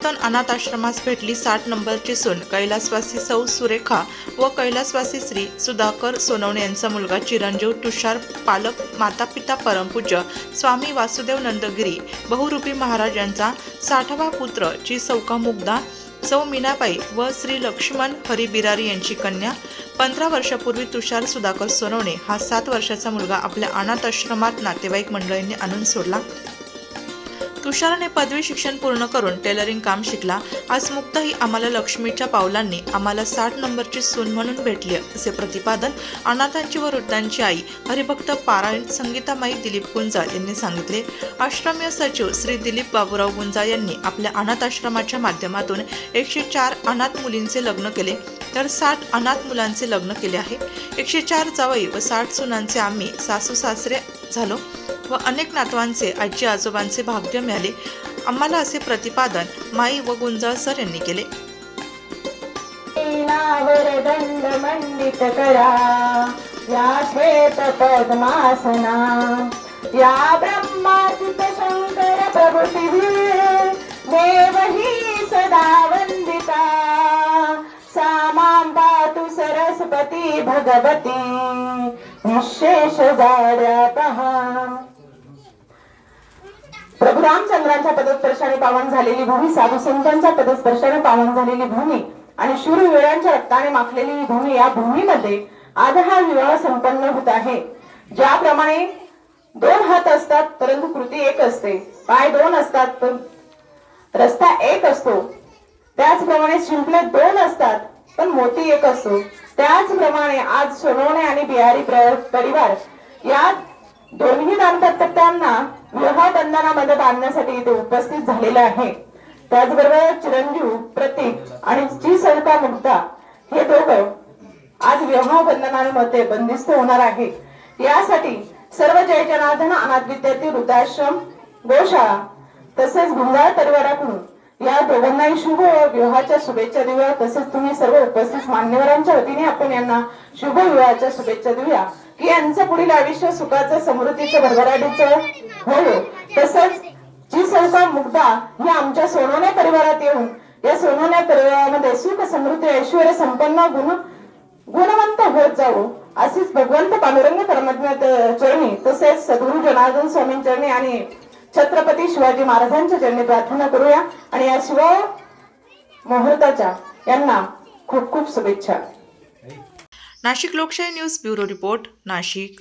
अनाथ आश्रमास भेटली साठ नंबरची सून. कैलासवासी सौ सुरेखा व कैलासवासी श्री सुधाकर सोनवणे यांचा मुलगा चिरंजीव तुषार पालक माता पिता परमपूज्य स्वामी वासुदेव नंदगिरी बहुरूपी महाराज यांचा साठावा पुत्र ची सौका मुग्धा सौ मीनाबाई व श्री लक्ष्मण हरिबिरारी यांची कन्या. पंधरा वर्षापूर्वी तुषार सुधाकर सोनवणे हा सात वर्षाचा मुलगा आपल्या अनाथ आश्रमात नातेवाईक मंडळींनी आणून सोडला. तुषारने पदवी शिक्षण पूर्ण करून टेलरिंग काम शिकला. आज मुक्त ही आम्हाला लक्ष्मीच्या पावलांनी आम्हाला साठ नंबरची सून म्हणून भेटली असे प्रतिपादन अनाथांची व वृद्धांची आई हरिभक्त पारायण संगीतामाई दिलीप गुंजा यांनी सांगितले. आश्रमीय सचिव श्री दिलीप बाबूराव गुंजा यांनी आपल्या अनाथ आश्रमाच्या माध्यमातून एकशे चार अनाथ मुलींचे लग्न केले. तर साठ अनाथ मुलांचे लग्न केले आहे. एकशे चार जावई व साठ सुनांचे आम्ही सासू सासरे झालो. व अनेक नातवांचे आजी आजोबांचे भाग्य मिळाले. आम्हाला असे प्रतिपादन माई व गुंजाळ सर यांनी केले. वर करा. या श्वेत पद्मासना. या ब्रह्माच्युत शंकर प्रभृती देवही सदा वंदिता. सा मां सरस्वती भगवती. निशेष जाड्यातः प्रभू रामचंद्रांच्या पदस्पर्शाने पावन झालेली भूमी साधू संतांच्या पदस्पर्शाने पावन झालेली भूमी आणि शूरवीरांच्या रक्ताने माखलेली ही भूमी या भूमीमध्ये आज हा विवाह संपन्न होत आहे. ज्याप्रमाणे दोन हात असतात परंतु कृती एक असते. पाय दोन असतात पण रस्ता एक असतो. त्याचप्रमाणे शिंपले दोन असतात पण मोती एक असतो. त्याचप्रमाणे आज सोनवणे आणि बिहारी परिवार या दोन्ही दाम्पत्यांना विवाह बंधनामध्ये बांधण्यासाठी इथे उपस्थित झालेले आहे. त्याचबरोबर चिरंजीव प्रतीक आणि जी सविता मुक्ता हे दोघं आज विवाह बंधनामध्ये बंदिस्त होणार आहे. यासाठी सर्व जय जनार्दन अनाथ विद्यार्थी वृद्धाश्रम गोशाळा तसेच गुंजाळ परिवाराकडून या दोघांनाही शुभ विवाहाच्या शुभेच्छा देऊया. तसेच तुम्ही सर्व उपस्थित मान्यवरांच्या वतीने आपण यांना शुभ विवाहाच्या शुभेच्छा देऊया. की यांचं पुढील आयुष्य सुखाचं समृद्धीचं भरभराटीचं होईल. तसंच जी सौका मुग्धा ही आमच्या सोनवणे परिवारात येऊन या सोनवणे परिवारामध्ये सुख समृद्धी ऐश्वर संपन्न गुण गुणवंत होत जाऊ अशीच भगवंत पांडुरंग परमात्म्या चरणी तसेच सद्गुरु जनार्दन स्वामी चरणी आणि छत्रपती शिवाजी महाराजांच्या चरणी प्रार्थना करूया. आणि या शिव मुहूर्ताच्या यांना खूप खूप शुभेच्छा. नाशिक लोकशाही न्यूज ब्युरो रिपोर्ट नाशिक.